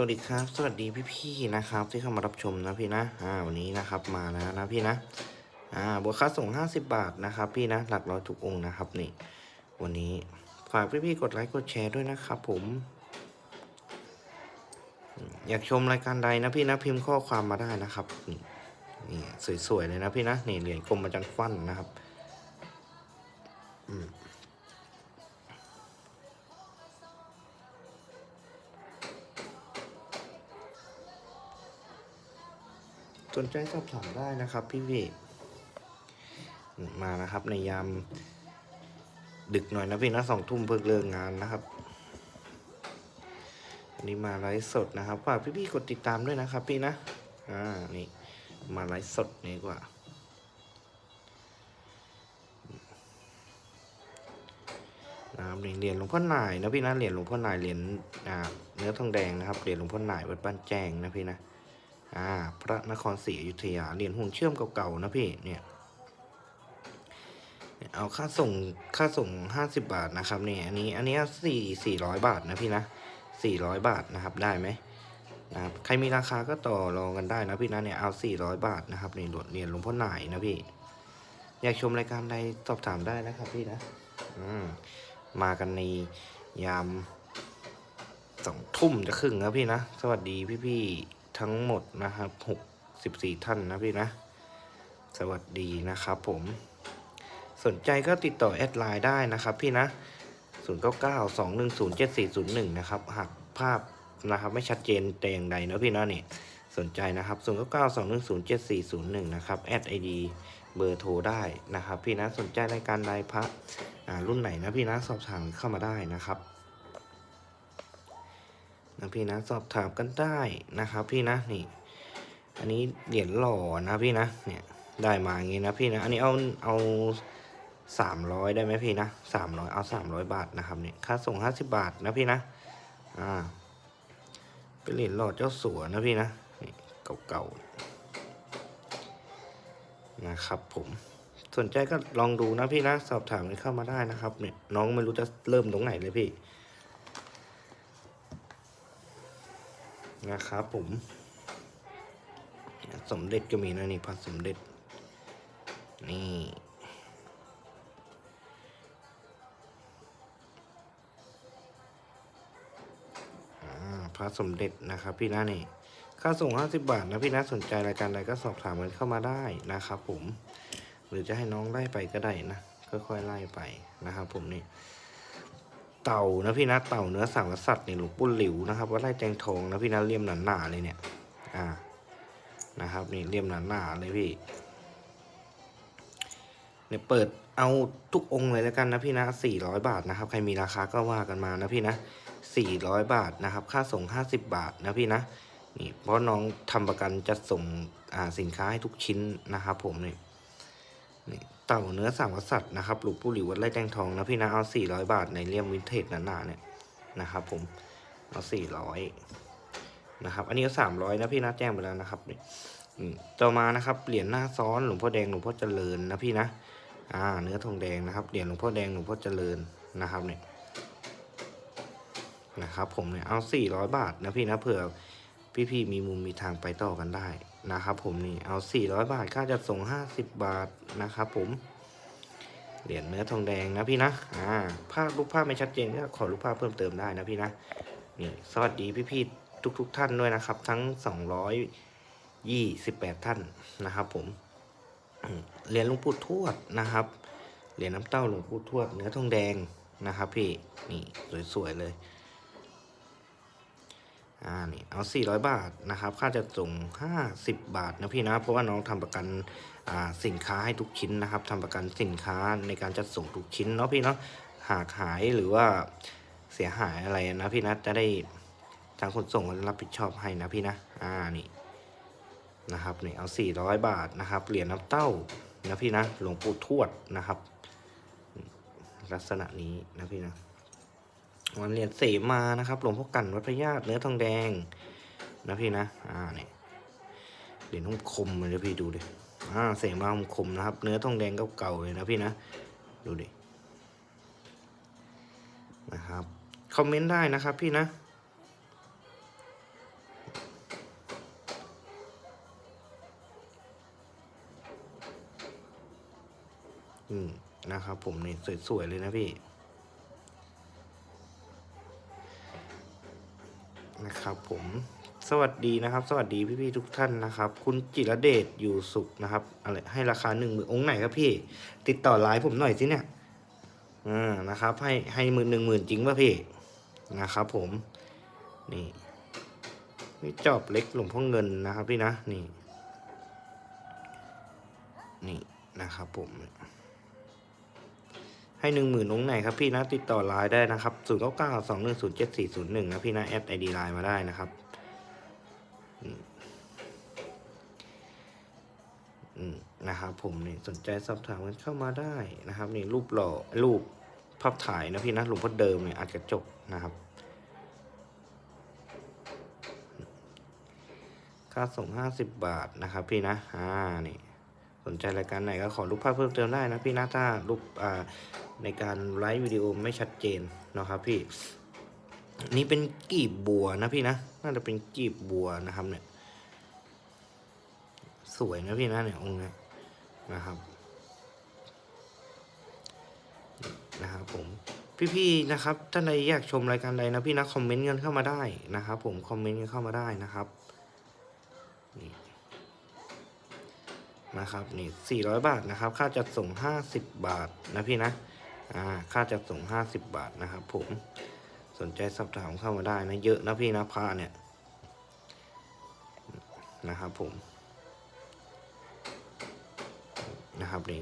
วัสดีครับ สวัสดีพี่ๆนะครับ ที่เข้ามารับชมนะพี่นะอ่าวันนี้นะครับมาแล้วนะพี่นะอ่าบวกค่าส่ง 50 บาทนะครับ พี่นะหลักร้อยทุกองค์นะครับนี่วันนี้ฝากพี่ๆกดไลค์กดแชร์ด้วยนะครับผม อยากชมรายการใดนะพี่นะพิมพ์ข้อความมาได้นะครับนี่นี่สวยๆเลยนะพี่นะนี่เหรียญกลมมาจันฟันนะครับอืม สนใจสอบถามได้นะครับ พี่พี่มานะครับ ในยาม ดึกหน่อยนะพี่นะสองทุ่มเพิ่งเลิกงานนะครับันนี้มาไลฟ์สดนะครับฝากพี่พี่ๆกดติดตามด้วยนะครับ พี่นะอ่านี่มาไลฟ์สดนี่กว่านะครับนี่เหรียญหลวงพ่อหน่ายนะพี่นะเหรียญหลวงพ่อหน่ายเหรียญอ่าเนื้อทองแดงนะครับเหรียญหลวงพ่อหน่ายวัดบ้านแจงนะพี่นะ อ่าพระนครศรีอยุธยาเหรียญหุ่นเชื่อมเก่าๆนะพี่เนี่ยเอาค่าส่งค่าส่งห้าสิบาทนะครับเนี่ยอันนี้อันนี้สี่สี่ร้อยบาทนะพี่นะสี่ร้อยบาทนะครับได้ไหมนะครับใครมีราคาก็ต่อรองกันได้นะพี่นะเนี่ยเอาสี่ร้อยบาทนะครับในเหรียญหลวงพ่อหน่ายนะพี่ อยากชมรายการใดสอบถามได้นะครับพี่นะอืมมากันในยามสองทุ่มจะครึ่งนะพี่นะ สวัสดีพี่ๆ ทั้งหมดนะครับหกสิบสี่ท่านนะพี่นะ สวัสดีนะครับผม สนใจก็ติดต่อแอดไลน์ได้นะครับพี่นะ0 9 9 2 1 0 7 4 0 1นะครับหากภาพนะครับไม่ชัดเจนแต่อย่างใดนะพี่นะนี่สนใจนะครับ0 9 9 2 1 0 7 4 0 1นะครับแอดไอดีเบอร์โทรได้นะครับ พี่นะสนใจรายการใดพระรุ่นไหนนะพี่นะสอบถามเข้ามาได้นะครับ นะพี่นะสอบถามกันได้นะครับ พี่นะนี่ อันนี้เหรียญหล่อนะพี่นะเนี่ยได้มาอย่างงี้นะพี่นะอันนี้เอาเอาสามร้อยได้ไหมพี่นะสามร้อยเอาสามร้อยบาทนะครับเนี่ยค่าส่งห้าสิบาทนะพี่นะอ่าเป็นเหรียญหล่อเจ้าสัวนะพี่นะนี่เก่าๆนะครับผมสนใจก็ลองดูนะพี่นะสอบถามกันเข้ามาได้นะครับเนี่ยน้องไม่รู้จะเริ่มตรงไหนเลยพี่ นะครับผม สมเด็จก็มีนะนี่พัดสมเด็จ นี่พระสมเด็จนะครับพี่นะนี่ค่าส่ง 50 บาทนะพี่นะสนใจรายการใดก็สอบถามกันเข้ามาได้นะครับผม หรือจะให้น้องไล่ไปก็ได้นะค่อยๆไล่ไปนะครับผมนี่ เต่านะพี่นะเต่าเนื้อสังกษัตริย์เนี่ยหลวงปู่หลิวนะครับว่าไร่แตงทองนะพี่นะเลี่ยมหนาๆเลยเนี่ยอ่านะครับนี่เลี่ยมหนาๆเลยพี่เนี่ยเปิดเอาทุกองค์เลยแล้วกันนะพี่นะสี่ร้อยบาทนะครับ ใครมีราคาก็ว่ากันมานะพี่นะสี่ร้อยบาทนะครับ ค่าส่งห้าสิบบาทนะพี่นะนี่เพราะน้องทำประกันจะส่งอ่าสินค้าให้ทุกชิ้นนะครับผมนี่ นี่เต่าเนื้อสามกษัตริย์นะครับหลวงปู่หลิววัดไร่แตงทองนะพี่นะเอาสี่ร้อยบาทในเลี่ยมวินเทจหนาๆเนี่ยนะครับ ผมเอาสี่ร้อยนะครับ อันนี้ก็สามร้อยนะพี่นะแจ้งไปแล้วนะครับนี่ต่อมานะครับเหรียญหน้าซ้อนหลวงพ่อแดงหลวงพ่อเจริญนะพี่นะอ่า เนื้อทองแดงนะครับเหรียญหลวงพ่อแดงหลวงพ่อเจริญนะครับเนี่ยนะครับ ผมเนี่ยเอาสี่ร้อยบาทนะพี่นะเผื่อพี่ๆมีมุมมีทางไปต่อกันได้ นะครับผมนี่เอาสี่ร้อยบาทค่าจัดส่งห้าสิบาทนะครับผม เหรียญเนื้อทองแดงนะพี่นะอ่าภาพรูปภาพไม่ชัดเจนก็ขอรูปภาพเพิ่มเติมได้นะพี่นะนี่สวัสดีพี่ๆทุกๆท่านด้วยนะครับ ทั้งสองร้อยยี่สิบแปดท่านนะครับผมอืมเหรียญหลวงปู่ทวดนะครับเหรียญน้ำเต้าหลวงปู่ทวดเนื้อทองแดงนะครับ พี่นี่สวยๆเลย อ่านี่เอา 400 บาทนะครับ ค่าจะส่ง 50 บาทนะพี่นะ เพราะว่าน้องทำประกันอ่าสินค้าให้ทุกชิ้นนะครับทำประกันสินค้าในการจัดส่งทุกชิ้นเนาะพี่เนาะ หากหายหรือว่าเสียหายอะไรนะพี่นะจะได้ทางขนส่งรับผิดชอบให้นะพี่นะ อ่านี่นะครับนี่เอา 400 บาทนะครับเหรียญน้ำเต้านะพี่นะหลวงปู่ทวดนะครับ ลักษณะนี้นะพี่นะ วันเหรียญเสมานะครับ หลวงพ่อกันวัดพระญาติเนื้อทองแดงนะพี่นะ อ่าเนี่ยเหรียญทองคมเลยพี่ดูดิอ่าเสมาทองคมนะครับ เนื้อทองแดงเก่าๆเลยนะพี่นะ ดูดิ นะครับ คอมเมนต์ได้นะครับพี่นะอืมนะครับผมนี่สวยๆเลยนะพี่ นะครับผมสวัสดีนะครับ สวัสดีพี่ๆทุกท่านนะครับ คุณจิรเดชอยู่สุขนะครับอะไรให้ราคาหนึ่งหมื่นองค์ไหนครับพี่ ติดต่อไลน์ผมหน่อยสิเนี่ยอ่านะครับ ให้ให้หมื่นหนึ่งหมื่นจริงป่ะพี่นะครับ ผมนี่นี่จอบเล็กหลวงพ่อเงินนะครับพี่นะนี่ นี่นะครับผม ให้หนึ่งหมื่นองไหนครับพี่นะติดต่อไลน์ได้นะครับศูนย์เก้าเก้าสองหนึ่งศูนย์เจ็ดสี่ศูนย์หนึ่งนะพี่นะแอดไอดีไลน์มาได้นะครับอืมนะครับผมนี่สนใจสอบถามกันเข้ามาได้นะครับนี่รูปหล่อรูปภาพถ่ายนะพี่นะหลวงพ่อเดิมเนี่ยอัดกระจกนะครับ ค่าส่งห้าสิบบาทนะครับพี่นะอ่านี่ นใจรายการไหนก็ขอรูปภาพเพิ่มเติมได้นะพี่นะถ้ารูปอ่าในการไลฟ์วิดีโอไม่ชัดเจนนะครับพี่นี่เป็นกีบบัวนะพี่นะน่าจะเป็นกีบบัวนะครับเนี่ยสวยนะพี่นะเนี่ยองค์นี้นะครับนะครับผมพี่ๆนะครับท่านใดอยากชมรายการใดนะพี่นะคอมเมนต์กันเข้ามาได้นะครับ ผมคอมเมนต์กันเข้ามาได้นะครับนี่ นะครับนี่400 บาทนะครับ ค่าจัดส่ง 50 บาทนะพี่นะอ่าค่าจัดส่ง 50 บาทนะครับ ผมสนใจสอบถามเข้ามาได้นะเยอะนะพี่นะพาเนี่ยนะครับผมนะครับนี่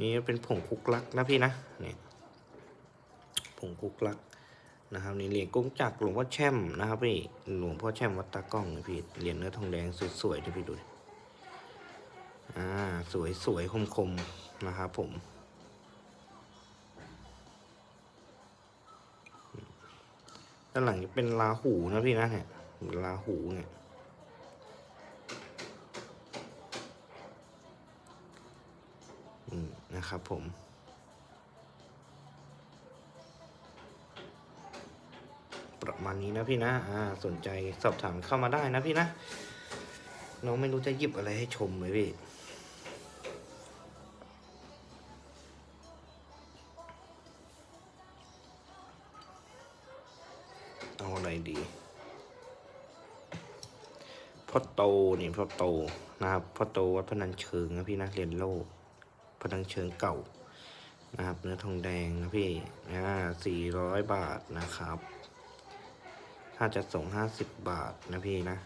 นี่เป็นผงคุกลักนะพี่นะเนี่ยผงคุกลักนะครับนี่เหรียญกุ้งจักหลวงพ่อแช่มนะครับพี่หลวงพ่อแช่มวัดตากล้องนะพี่เหรียญเนื้อทองแดงสวยๆนะพี่ดูดิ อ่าสวยสวยคมคมนะครับผม ด้านหลังจะเป็นลาหูนะพี่นะเนี่ยลาหูเนี่ยนะครับผมประมาณนี้นะพี่นะ อ่า สนใจสอบถามเข้ามาได้นะพี่นะ น้องไม่รู้จะหยิบอะไรให้ชมเลยพี่ พ่อโตนี่พ่อโตนะครับพ่อโตวัดพนัญเชิงนะพี่นะเรียนโลกพนัญเชิงเก่านะครับ เนื้อทองแดงนะพี่อ่าสี่ร้อยบาทนะครับค่าจัดส่งห้าสิบบาทนะพี่นะ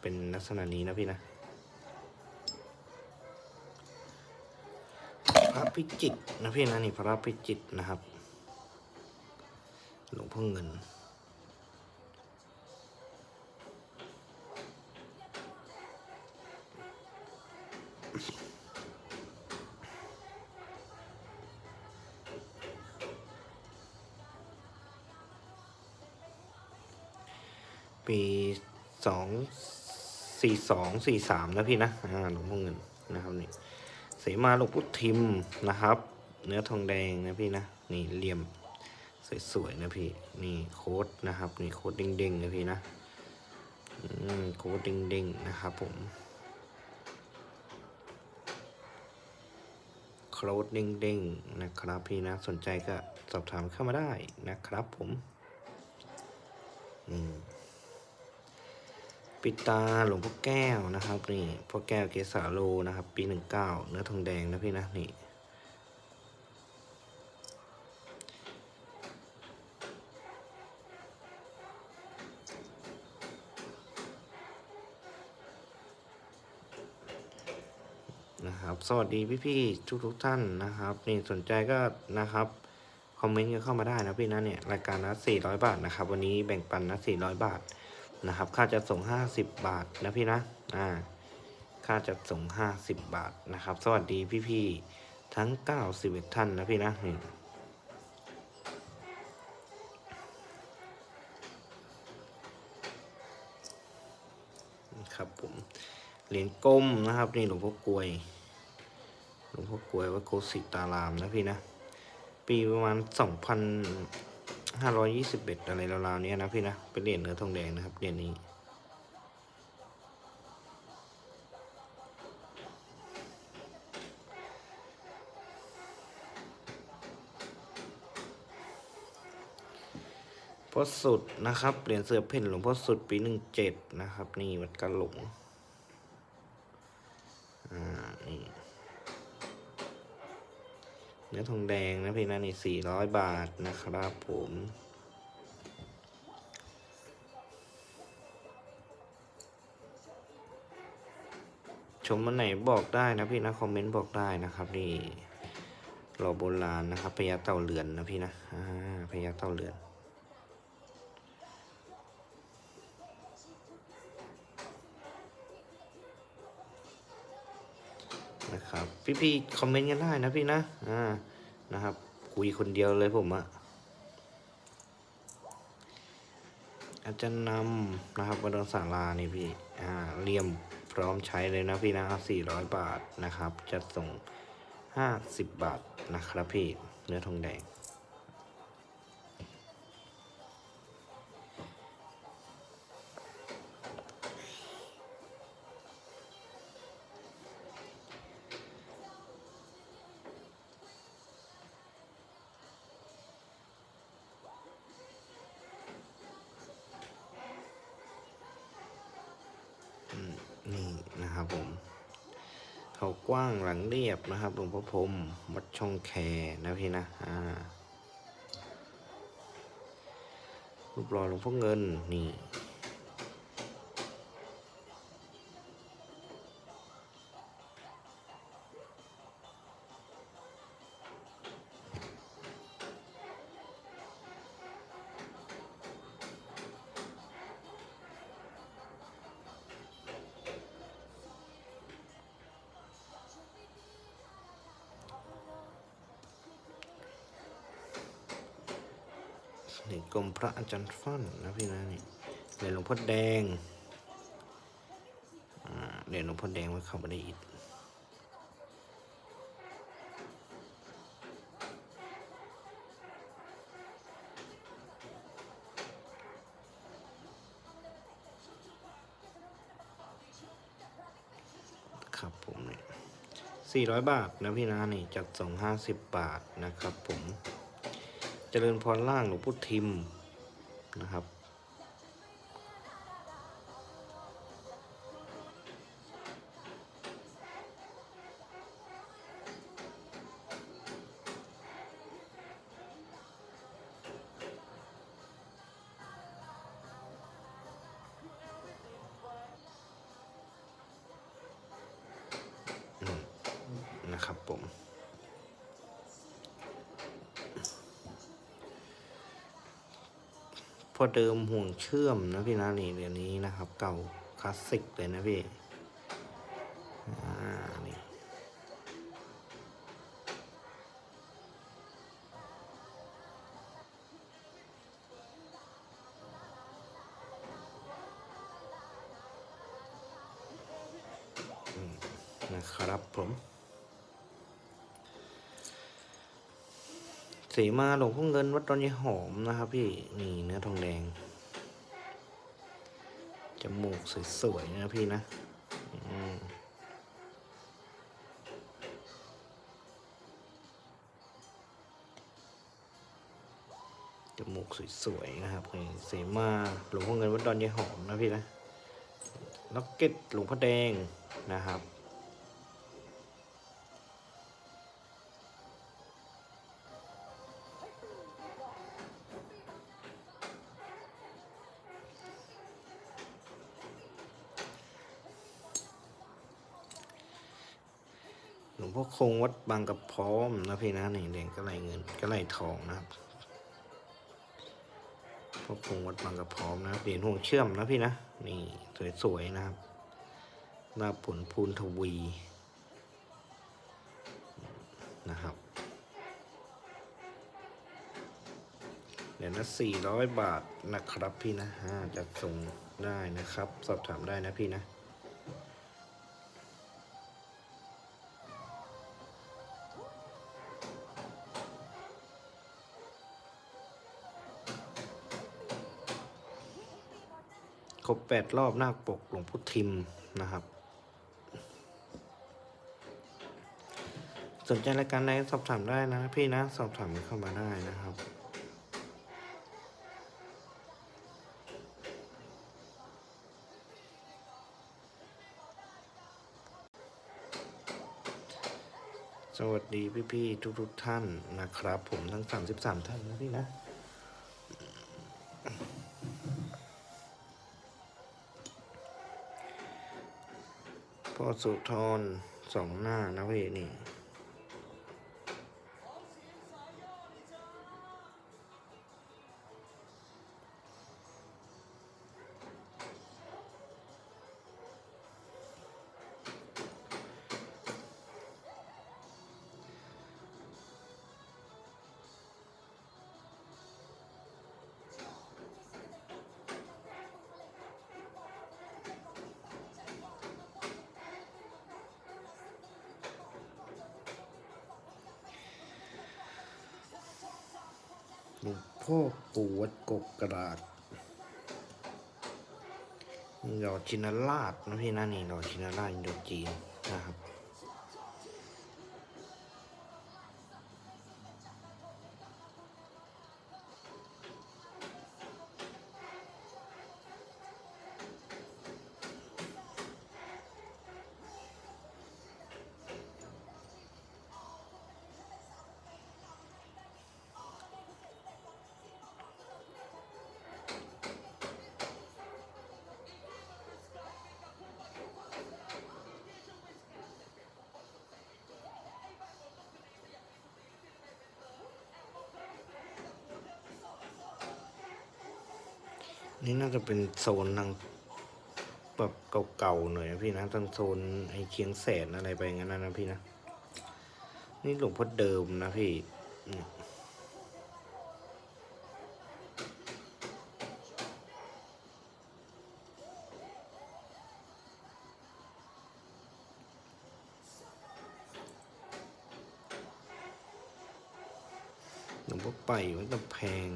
เป็นลักษณะนี้นะพี่นะพระพิจิตรนะพี่นะนี่พระพิจิตรนะครับ หลวงพ่อเงิน ปีสองสี่สองสี่สามนะพี่นะอ่าหลวงพ่อเงินนะครับนี่เสมาหลวงพุทธิมนะครับ เนื้อทองแดงนะพี่นะ นี่เหลี่ยม สวยๆนะพี่นี่โค้ดนะครับนี่โค้ดเด้งๆนะพี่นะโค้ดเด้งๆนะครับผมโค้ดเด้งๆนะครับพี่นะสนใจก็สอบถามเข้ามาได้นะครับผมอืมปิดตาหลวงพ่อแก้วนะครับนี่พ่อแก้วเกสาโลนะครับ ปีหนึ่งเก้าเนื้อทองแดงนะพี่นะนี่ นะครับ สวัสดีพี่ๆทุกทุกท่านนะครับ นี่สนใจก็นะครับคอมเมนต์กันเข้ามาได้นะพี่นะเนี่ยรายการละ400 บาทนะครับ วันนี้แบ่งปันนะ400 บาทนะครับ ค่าจะส่ง 50 บาทนะพี่นะอ่าค่าจัดส่ง 50 บาทนะครับ สวัสดีพี่ๆทั้ง 91 ท่านนะพี่นะนี่ครับผมเหรียญก้มนะครับ นี่หลวงพ่อกลวย หลวงพ่อกลวยวัดโคสิตารามนะพี่นะ ปีประมาณสองพันห้าร้อยยี่สิบเอ็ดอะไรราวๆนี้นะพี่นะ เป็นเหรียญเนื้อทองแดงนะครับเหรียญนี้พ่อสุดนะครับ เหรียญเสือเพ่นหลวงพ่อสุดปีหนึ่งเจ็ดนะครับ นี่วัดกระหลง เนื้อทองแดงนะพี่นะนี่สี่ร้อยบาทนะครับผมชมวันไหนบอกได้นะพี่นะคอมเมนต์บอกได้นะครับนี่รอโบราณนะครับพญาเต่าเรือนนะพี่นะพญาเต่าเรือน พี่ๆคอมเมนต์กันได้นะพี่นะ อ่า นะครับ คุยคนเดียวเลยผมอะอาจารย์นำนะครับบดนสารานี่พี่ อ่าเรียมพร้อมใช้เลยนะพี่นะสี่ร้อยบาทนะครับ จะส่งห้าสิบบาทนะครับพี่ เนื้อทองแดง นะครับผม เขากว้างหลังเรียบนะครับหลวงพ่อพรมวัดช่องแคนะพี่นะอ่ารูปหล่อหลวงพ่อเงินนี่ นี่กรมพระอาจารย์ฟั่นนะพี่นะนี่เหรียญหลวงพ่อแดงเหรียญหลวงพ่อแดงไว้เข้ามาได้อีกครับผมเนี่ยสี่ร้อยบาทนะพี่นะนี่จัดส่งห้าสิบบาทนะครับผม เจริญพรล่างหลวงพุททิมนะครับ พอเดิมห่วงเชื่อมนะพี่นะนี่เดี๋ยวนี้นะครับ เก่าคลาสสิกเลยนะพี่อ่านี่นะครับผม มาหลวงพ่อเงินวัดตอนยายหอมนะครับพี่นี่เนื้อทองแดงจมูกสวยๆนะพี่นะจมูกสวยๆนะครับนี่สีมาหลวงพ่อเงินวัดดอนยายหอมนะพี่นะล็อกเก็ตหลวงพ่อแดงนะครับ หลวงพ่อคงวัดบางกระพร้อมนะพี่นะนี่เหรียญกระไหลเงินกระไหลทองนะครับพ่อคงวัดบางกระพร้อมนะครับเหรียญห่วงเชื่อมนะพี่นะนี่สวยๆนะครับหน้าผลพูนทวีนะครับเหรียญละสี่ร้อยบาทนะครับพี่นะฮะส่งได้นะครับ สอบถามได้นะพี่นะ แปดรอบหน้าปกหลวงพุทธิมนะครับ สนใจรายการไหนสอบถามได้นะพี่นะ สอบถามเข้ามาได้นะครับสวัสดีพี่ๆทุกๆท่านนะครับ ผมทั้ง 33 ท่านนะพี่นะ พ่อสุธรสองหน้านะเว้ยนี่ พ่อปู่วัดกกกระดาษนี่ดอกชินาราชนะพี่นะนี่ดอกชินราชอินโดจีนนะครับ นี่น่าจะเป็นโซนทางแบบเก่าๆหน่อยนะพี่นะทางโซนไอ้เคียงแสนอะไรไปงั้นนะนะพี่นะ นี่หลวงพ่อเดิมนะพี่หลวงพ่อไปมันจะแพง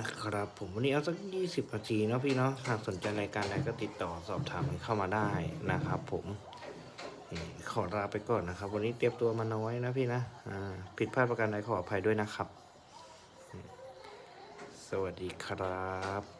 นะครับ ผมวันนี้เอาสักยี่สิบนาทีเนาะพี่เนาะหากสนใจรายการใดก็ติดต่อสอบถามเข้ามาได้นะครับ ผมขอลาไปก่อนนะครับ วันนี้เตรียมตัวมาน้อยนะพี่นะผิดพลาดประการใดขออภัยด้วยนะครับ สวัสดีครับ